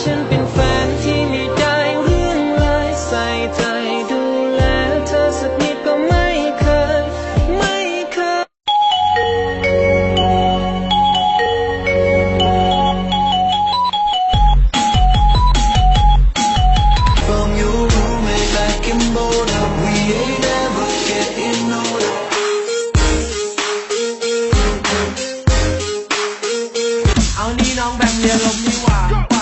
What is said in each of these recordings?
ฉันเป็นแฟนที่ไม่ได้เรื่องร้ายใส่ใจดูแลเธอสักนิดก็ไม่เคย ไม่เคย From your roommate back in Boulder, we ain't never getting older. Go!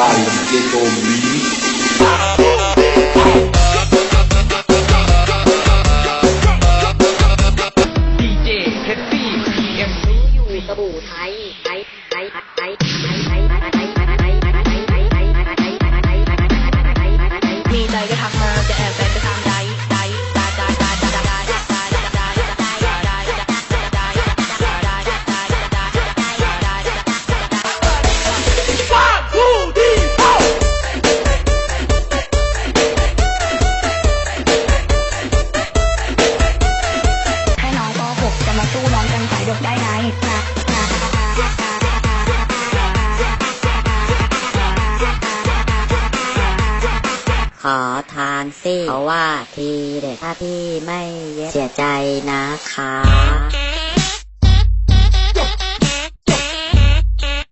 by Ghetto Beat. DJ Pepsi PMC สบู่ไทยไทยไทยไทยไทย ขอทานสิเพราะว่าทีเด็ดถ้าพี่ไม่เย็บเสียใจนะคะ